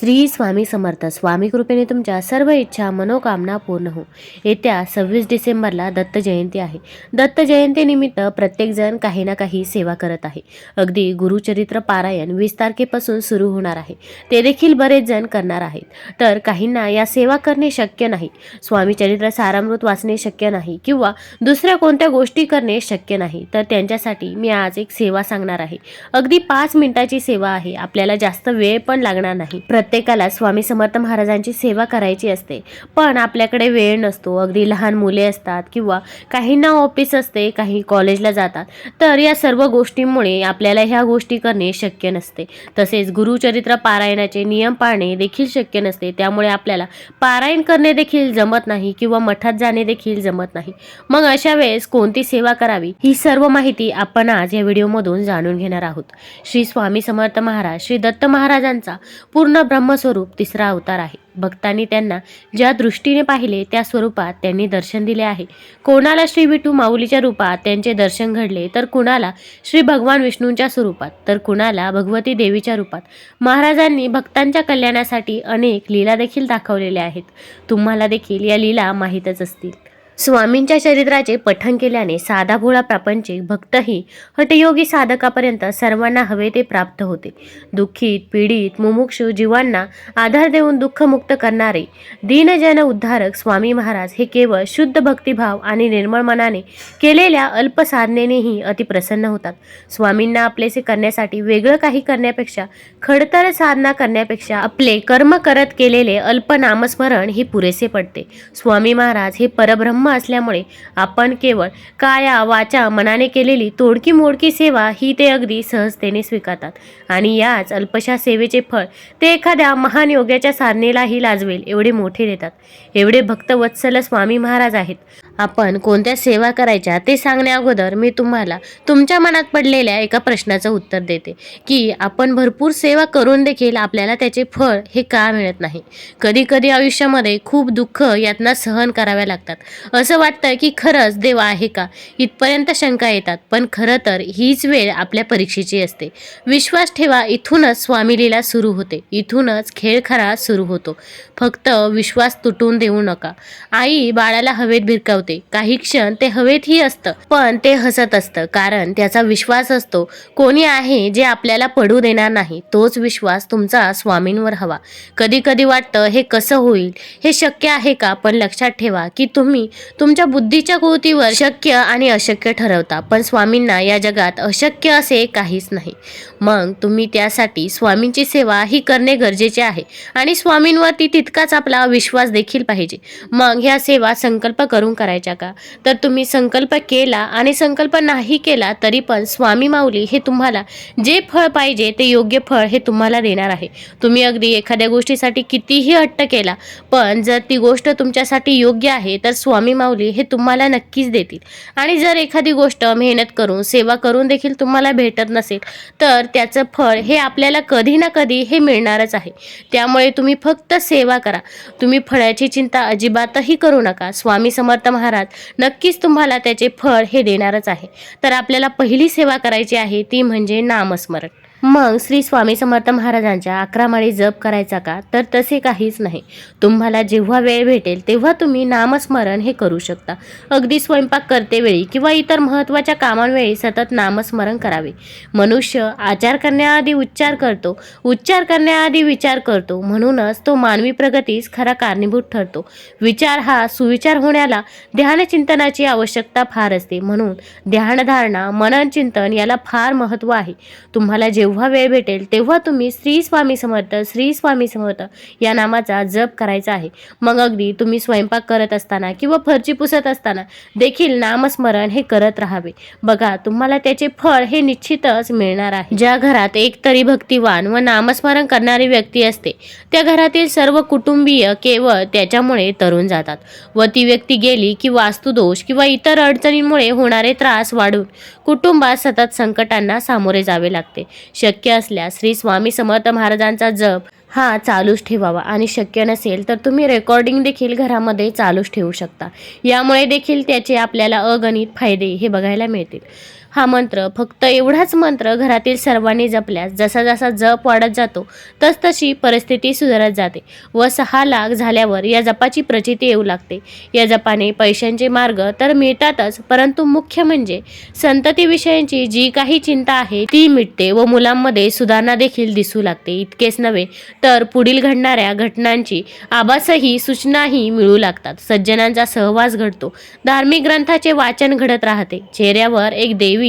श्री स्वामी समर्थ. स्वामी कृपेने तुमच्या सर्व इच्छा मनोकामना पूर्ण हो. येत्या सव्वीस डिसेंबरला दत्त जयंती आहे. दत्त जयंतीनिमित्त प्रत्येकजण काही ना काही सेवा करत आहे. अगदी गुरुचरित्र पारायण वीस तारखेपासून सुरू होणार आहे. ते देखील बरेच जण करणार आहेत. तर काहींना या सेवा करणे शक्य नाही. स्वामी चरित्र सारामृत वाचणे शक्य नाही किंवा दुसऱ्या कोणत्या गोष्टी करणे शक्य नाही. तर त्यांच्यासाठी मी आज एक सेवा सांगणार आहे. अगदी पाच मिनिटाची सेवा आहे. आपल्याला जास्त वेळ पण लागणार नाही. प्रत्येकाला स्वामी समर्थ महाराजांची सेवा करायची असते. पण आपल्याकडे वेळ नसतो. अगदी लहान मुले असतात किंवा काहींना ऑफिस असते काही कॉलेजला जातात. तर या सर्व गोष्टींमुळे आपल्याला ह्या गोष्टी करणे शक्य नसते. तसेच गुरुचरित्र पारायणाचे नियम पाळणे देखील शक्य नसते. त्यामुळे आपल्याला पारायण करणे देखील जमत नाही किंवा मठात जाणे देखील जमत नाही. मग अशा वेळेस कोणती सेवा करावी? ही सर्व माहिती आपण आज या व्हिडिओमधून जाणून घेणार आहोत. श्री स्वामी समर्थ महाराज श्री दत्त महाराजांचा पूर्ण ब्रह्मस्वरूप तिसरा अवतार आहे. भक्तांनी त्यांना ज्या दृष्टीने पाहिले त्या स्वरूपात त्यांनी दर्शन दिले आहे. कोणाला श्री विठू माऊलीच्या रूपात त्यांचे दर्शन घडले तर कुणाला श्री भगवान विष्णूंच्या स्वरूपात तर कुणाला भगवती देवीच्या रूपात. महाराजांनी भक्तांच्या कल्याणासाठी अनेक लीला देखील दाखवलेल्या आहेत. तुम्हाला देखील या लीला माहीतच असतील. स्वामींच्या चरित्राचे पठण केल्याने साधा भोळा प्रापंचिक भक्तही हटयोगी साधकापर्यंत सर्वांना हवे ते प्राप्त होते. दुःखित पीडित मुमुक्षू जीवांना आधार देऊन दुःखमुक्त करणारे दीनजन उद्धारक स्वामी महाराज हे केवळ शुद्ध भक्तिभाव आणि निर्मळ मनाने केलेल्या अल्प साधनेनेही अतिप्रसन्न होतात. स्वामींना आपलेसे करण्यासाठी वेगळं काही करण्यापेक्षा खडतर साधना करण्यापेक्षा आपले कर्म करत केलेले अल्प नामस्मरण हे पुरेसे पडते. स्वामी महाराज हे परब्रह्म असल्यामुळे आपण केवळ काया वाचा मनाने केलेली तोडकी मोडकी सेवा ही ते अगदी सहजतेने स्वीकारतात. आणि याच अल्पशा सेवेचे फळ ते एखाद्या महान योग्याच्या साधनेलाही लाजवेल एवढे मोठे देतात. एवढे भक्तवत्सल स्वामी महाराज आहेत. आपण कोणत्या सेवा करायच्या ते सांगण्या अगोदर मी तुम्हाला तुमच्या मनात पडलेल्या एका प्रश्नाचं उत्तर देते. की आपण भरपूर सेवा करून देखील आपल्याला त्याचे फळ हे का मिळत नाही? कधी कधी आयुष्यामध्ये खूप दुःख यातना सहन कराव्या लागतात. असं वाटतं की खरंच देव आहे का? इथपर्यंत शंका येतात पण खरं तर हीच वेळ आपल्या परीक्षेची असते. विश्वास ठेवा इथूनच स्वामीलीला सुरू होते. इथूनच खेळ खरा सुरू होतो. फक्त विश्वास तुटून देऊ नका. आई बाळाला हवेत भिरकावते. काही क्षण ते हवेतही असतं पण ते हसत असतं कारण त्याचा विश्वास असतो. कोणी आहे जे आपल्याला पडू देणार नाही तोच विश्वास तुमचा स्वामींवर हवा. कधी कधी वाटतं हे कसं होईल? हे शक्य आहे का? पण लक्षात ठेवा की तुम्ही तुमच्या बुद्धीच्या कृतीवर शक्य आणि अशक्य ठरवता पण स्वामींना या जगात अशक्य असे काहीच नाही. मग तुम्ही त्यासाठी स्वामींची सेवा ही करणे गरजेचे आहे आणि स्वामींवरती तितकाच आपला विश्वास देखील पाहिजे. मग ह्या सेवा संकल्प करून करायच्या का? तर तुम्ही संकल्प केला आणि संकल्प नाही केला तरी पण स्वामी माऊली हे तुम्हाला जे फळ पाहिजे ते योग्य फळ हे तुम्हाला देणार आहे. तुम्ही अगदी एखाद्या गोष्टीसाठी कितीही हट्ट केला पण जर ती गोष्ट तुमच्यासाठी योग्य आहे तर स्वामी माऊली हे तुम्हाला नक्कीच देतील. आणि जर एखादी गोष्ट मेहनत करून सेवा करून देखील तुम्हाला भेटत नसेल तर त्याचं फळ हे आपल्याला कधी ना कधी हे मिळणारच आहे. त्यामुळे तुम्ही फक्त सेवा करा. तुम्ही फळाची चिंता अजिबातही करू नका. स्वामी समर्थ महाराज नक्कीच तुम्हाला त्याचे फळ हे देणारच आहे. तर आपल्याला पहिली सेवा करायची आहे ती म्हणजे नामस्मरण. मग श्री स्वामी समर्थ महाराजांच्या अकरा माळी जप करायचा का? तर तसे काहीच नाही. तुम्हाला जेव्हा वेळ भेटेल तेव्हा तुम्ही नामस्मरण हे करू शकता. अगदी स्वयंपाक करतेवेळी किंवा इतर महत्त्वाच्या कामांवेळी सतत नामस्मरण करावे. मनुष्य आचार करण्याआधी उच्चार करतो. उच्चार करण्याआधी विचार करतो. म्हणूनच तो मानवी प्रगतीस खरा कारणीभूत ठरतो. विचार हा सुविचार होण्याला ध्यानचिंतनाची आवश्यकता फार असते. म्हणून ध्यानधारणा मनन चिंतन याला फार महत्त्व आहे. तुम्हाला जेव्हा जेव्हा वेळ भेटेल तेव्हा तुम्ही श्री स्वामी समर्थ श्री स्वामी समर्थ या नामाचा जप करायचा आहे. मग अगदी तुम्ही स्वयंपाक करत असताना किंवा फरची पुसत असताना देखील नामस्मरण हे करत राहावे. बघा तुम्हाला त्याचे फळ हे निश्चितच मिळणार आहे. ज्या घरात एक तरी भक्तिवान व नामस्मरण करणारी व्यक्ती असते त्या घरातील सर्व कुटुंबीय केवळ त्याच्यामुळे तरुण जातात व ती व्यक्ती गेली की वास्तुदोष किंवा इतर अडचणींमुळे होणारे त्रास वाढून कुटुंबात सतत संकटांना सामोरे जावे लागते. शक्य असल्यास श्री स्वामी समर्थ महाराजांचा जप हा चालूच ठेवावा. आणि शक्य नसेल तर तुम्ही रेकॉर्डिंग देखील घरामध्ये चालूच ठेवू शकता. यामुळे देखील त्याचे आपल्याला अगणित फायदे हे बघायला मिळतील. हा मंत्र फक्त एवढाच मंत्र घरातील सर्वांनी जपल्यास जसा जसा जप वाढत जातो तसतशी परिस्थिती सुधारत जाते व सहा लाख झाल्यावर या जपाची प्रचिती येऊ लागते. या जपाने पैशांचे मार्ग तर मिळतातच परंतु मुख्य म्हणजे संततीविषयांची जी काही चिंता आहे ती मिटते व मुलांमध्ये सुधारणा देखील दिसू लागते. इतकेच नव्हे तर पुढील घडणाऱ्या घटनांची आभासही सूचनाही मिळू लागतात. सज्जनांचा सहवास घडतो. धार्मिक ग्रंथाचे वाचन घडत राहते. चेहऱ्यावर एक देवी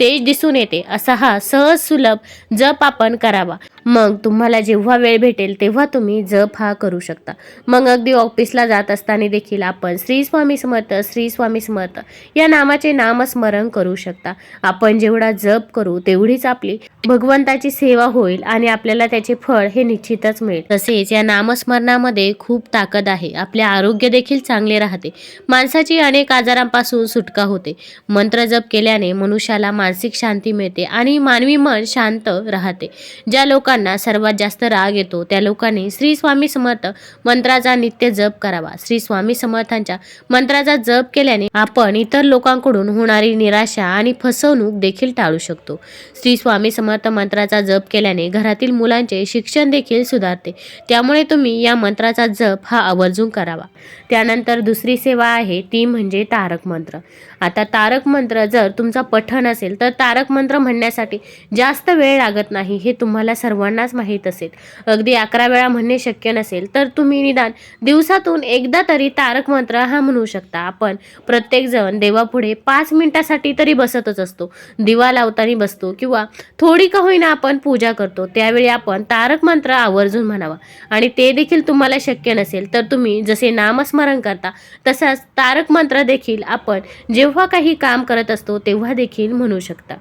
तेज दिसून येते. असा हा सहज सुलभ जप आपण करावा. मग तुम्हाला जेव्हा वेळ भेटेल तेव्हा तुम्ही जप हा करू शकता. मग अगदी ऑफिसला जात असताना देखील आपण श्री स्वामी समर्थ श्री स्वामी समर्थ या नामाचे नामस्मरण करू शकता. आपण जेवढा जप करू तेवढीच आपली भगवंताची सेवा होईल आणि आपल्याला त्याचे फळ हे निश्चितच मिळेल. तसेच या नामस्मरणामध्ये खूप ताकद आहे. आपले आरोग्य देखील चांगले राहते. माणसाची अनेक आजारांपासून सुटका होते. मंत्र जप केल्याने मनुष्याला मानसिक शांती मिळते आणि मानवी मन शांत राहते. ज्या लोकांना सर्वात जास्त राग येतो. त्या लोकांनी श्री स्वामी समर्थ मंत्राचा नित्य जप करावा. श्री स्वामी समर्थांच्या मंत्राचा जप केल्याने आपण इतर लोकांकडून होणारी निराशा आणि फसवणूक देखील टाळू शकतो. श्री स्वामी समर्थ मंत्राचा जप केल्याने घरातील मुलांचे शिक्षण देखील सुधारते. त्यामुळे तुम्ही या मंत्राचा जप हा आवर्जून करावा. त्यानंतर दुसरी सेवा आहे ती म्हणजे तारक मंत्र. आता तारक मंत्र जर तुमचा पठण असेल तर तारक मंत्र म्हणण्यासाठी जास्त वेळ लागत नाही हे तुम्हाला सर्वांनाच माहीत असेल. अगदी अकरा वेळा म्हणणे शक्य नसेल तर तुम्ही निदान दिवसातून एकदा तरी तारक मंत्र हा म्हणू शकता. आपण प्रत्येकजण देवापुढे पाच मिनिटासाठी तरी बसतच असतो. दिवा लावताना बसतो किंवा थोडी का होईना आपण पूजा करतो त्यावेळी आपण तारक मंत्र आवर्जून म्हणावा. आणि ते देखील तुम्हाला शक्य नसेल तर तुम्ही जसे नामस्मरण करता तसाच तारक मंत्र देखील आपण जेव्हा काही काम करत असतो तेव्हा देखील म्हणू शकता.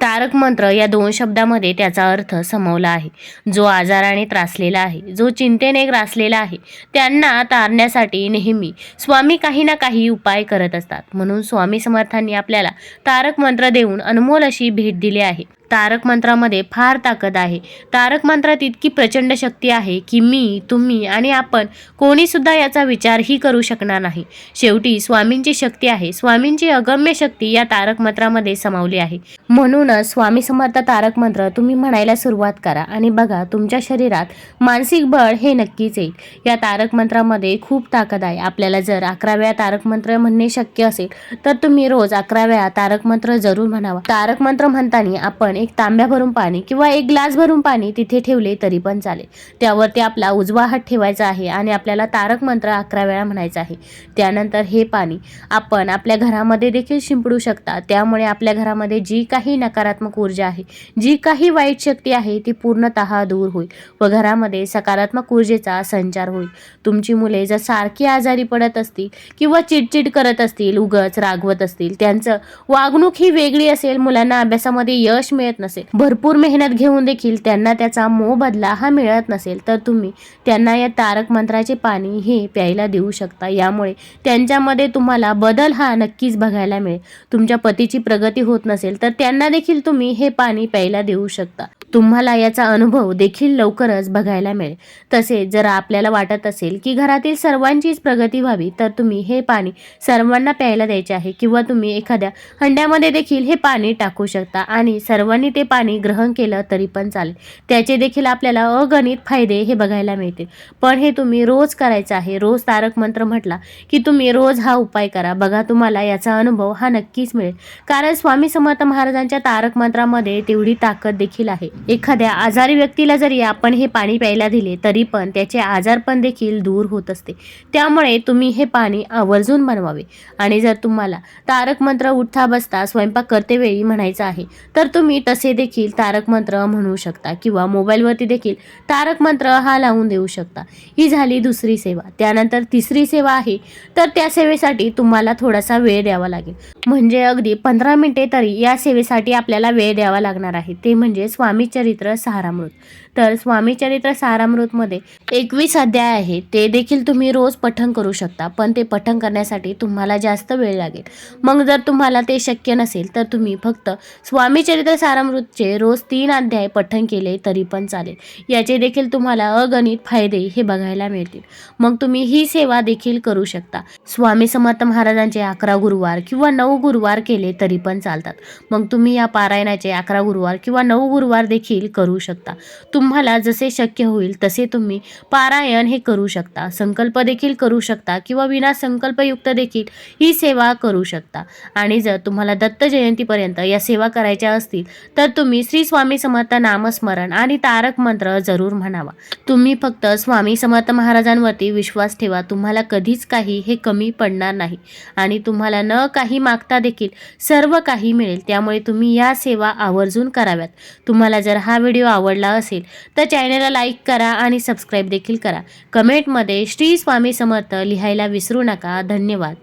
तारक मंत्र या दोन शब्दामध्ये त्याचा अर्थ समवला आहे. जो आजाराने त्रासलेला आहे जो चिंतेने ग्रासलेला आहे त्यांना तारण्यासाठी नेहमी स्वामी काही ना काही उपाय करत असतात. म्हणून स्वामी समर्थांनी आपल्याला तारक मंत्र देऊन अनमोल अशी भेट दिली आहे. तारक मंत्रामध्ये फार ताकद आहे. तारक मंत्रात इतकी प्रचंड शक्ती आहे की मी तुम्ही आणि आपण कोणीसुद्धा याचा विचारही करू शकणार नाही. शेवटी स्वामींची शक्ती आहे. स्वामींची अगम्य शक्ती या तारक मंत्रामध्ये समावली आहे. म्हणूनच स्वामी समर्थ तारक मंत्र तुम्ही म्हणायला सुरुवात करा. आणि बघा तुमच्या शरीरात मानसिक बळ हे नक्कीच येईल. या तारक मंत्रामध्ये खूप ताकद आहे. आपल्याला जर अकरा वेळा तारक मंत्र म्हणणे शक्य असेल तर तुम्ही रोज अकरा वेळा तारक मंत्र जरूर म्हणावा. तारक मंत्र म्हणताना आपण एक तांब्या भरून पाणी किंवा एक ग्लास भरून पाणी तिथे ठेवले तरी पण चालेल. त्यावरती आपला उजवा हात ठेवायचा आहे आणि आपल्याला तारक मंत्र अकरा वेळा म्हणायचा आहे. त्यानंतर हे पाणी आपण आपल्या घरामध्ये देखील शिंपडू शकता. त्यामुळे आपल्या घरामध्ये जी काही नकारात्मक ऊर्जा आहे. जी काही वाईट शक्ती आहे ती पूर्णतः दूर होईल व घरामध्ये सकारात्मक ऊर्जेचा संचार होईल. तुमची मुले जर सारखी आजारी पडत असतील किंवा चिडचिड करत असतील उगच रागवत असतील त्यांचं वागणूक ही वेगळी असेल मुलांना अभ्यासामध्ये यश मिळत नसेल भरपूर मेहनत घेऊन देखील त्यांना त्याचा मोबदला हा मिळत नसेल तर तुम्ही त्यांना या तारक मंत्राचे पाणी हे प्यायला देऊ शकता. यामुळे त्यांच्यामध्ये तुम्हाला बदल हा नक्कीच बघायला मिळेल. तुमच्या पतीची प्रगती होत नसेल तर त्या त्यांना देखील तुम्ही हे पाणी प्यायला देऊ शकता. तुम्हाला याचा अनुभव देखील लवकरच बघायला मिळेल. तसेच जर आपल्याला वाटत असेल की घरातील सर्वांचीच प्रगती व्हावी तर तुम्ही हे पाणी सर्वांना प्यायला द्यायचे आहे किंवा तुम्ही एखाद्या हंड्यामध्ये देखील हे पाणी टाकू शकता आणि सर्वांनी ते पाणी ग्रहण केलं तरी पण चालेल. त्याचे देखील आपल्याला अगणित फायदे हे बघायला मिळतील. पण हे तुम्ही रोज करायचं आहे. रोज तारक मंत्र म्हटला की तुम्ही रोज हा उपाय करा. बघा तुम्हाला याचा अनुभव हा नक्कीच मिळेल. कारण स्वामी समर्थ महाराज महाराजांच्या तारक मंत्रामध्ये तेवढी ताकद देखील आहे. एखाद्या आजारी व्यक्तीला जरी आपण हे पाणी प्यायला दिले तरी पण त्याचे आजारपण देखील दूर होत असते. त्यामुळे तुम्ही हे पाणी आवर्जून बनवावे. आणि जर तुम्हाला तारक मंत्र उठता बसता स्वयंपाक करतेवेळी म्हणायचं आहे तर तुम्ही तसे देखील तारक मंत्र म्हणू शकता किंवा मोबाईलवरती देखील तारक मंत्र हा लावून देऊ शकता. ही झाली दुसरी सेवा. त्यानंतर तिसरी सेवा आहे तर त्या सेवेसाठी तुम्हाला थोडासा वेळ द्यावा लागेल. म्हणजे अगदी पंधरा मिनिटे तरी या सेवेसाठी आपल्याला वेळ द्यावा लागणार आहे. ते म्हणजे स्वामी चरित्र सहारामृत तर स्वामी चरित्र सारामृतमध्ये एकवीस अध्याय आहे. ते देखील तुम्ही रोज पठण करू शकता पण ते पठण करण्यासाठी तुम्हाला जास्त वेळ लागेल. मग जर तुम्हाला ते शक्य नसेल तर तुम्ही फक्त स्वामी चरित्र सारामृतचे रोज तीन अध्याय पठण केले तरी पण चालेल. याचे देखील तुम्हाला अगणित फायदे हे बघायला मिळतील. मग तुम्ही ही सेवा देखील करू शकता. स्वामी समर्थ महाराजांचे अकरा गुरुवार किंवा नऊ गुरुवार केले तरी पण चालतात. मग तुम्ही या पारायणाचे अकरा गुरुवार किंवा नऊ गुरुवार देखील करू शकता. तुम तुम्हाला जसे शक्य होईल तसे तुम्ही पारायण हे करू शकता. संकल्प देखील करू शकता किंवा विना संकल्पयुक्त देखील ही सेवा करू शकता. आणि जर तुम्हाला दत्त जयंतीपर्यंत या सेवा करायच्या असतील तर तुम्ही श्री स्वामी समर्थ नामस्मरण आणि तारक मंत्र जरूर म्हणावा. तुम्ही फक्त स्वामी समर्थ महाराजांवरती विश्वास ठेवा. तुम्हाला कधीच काही हे कमी पडणार नाही. आणि तुम्हाला न काही मागता देखील सर्व काही मिळेल. त्यामुळे तुम्ही या सेवा आवर्जून कराव्यात. तुम्हाला जर हा व्हिडिओ आवडला असेल तर चॅनलला लाईक करा आणि सबस्क्राईब देखील करा. कमेंटमध्ये श्री स्वामी समर्थ लिहायला विसरू नका. धन्यवाद.